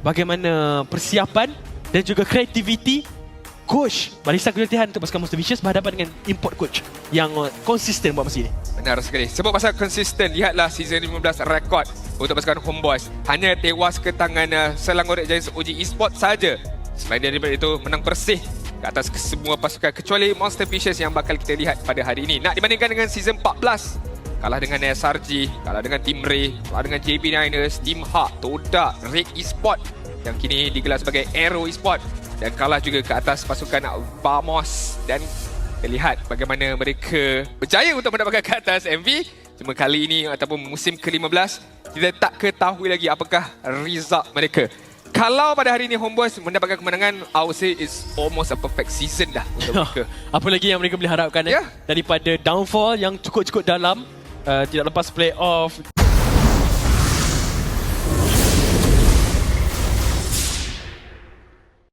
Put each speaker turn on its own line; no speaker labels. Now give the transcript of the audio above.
bagaimana persiapan dan juga kreativiti coach barisan kelatihan untuk pasukan Monster Vicious berhadapan dengan import coach yang uh, konsisten buat masa ini.
Benar sekali. Sebab pasal konsisten, lihatlah season 15 rekod untuk pasukan Homeboys. Hanya tewas ke tangan uh, Selangor Red Giants uji e-sport saja. Selain daripada itu, menang bersih ke atas semua pasukan kecuali Monster Vicious yang bakal kita lihat pada hari ini. Nak dibandingkan dengan season 14, kalah dengan SRG, kalah dengan Team Ray, kalah dengan JB Niners, Team Hawk, Todak, Red Esport yang kini digelar sebagai Aero Esport. Dan kalah juga ke atas pasukan Vamos. Dan lihat bagaimana mereka berjaya untuk mendapatkan ke atas MV cuma kali ini ataupun musim ke-15 kita tak ketahui lagi apakah result mereka. Kalau pada hari ini Homeboys mendapatkan kemenangan I would say it's almost a perfect season dah untuk mereka.
Apa lagi yang mereka boleh harapkan eh?
Ya.
daripada downfall yang cukup-cukup dalam uh, tidak lepas playoff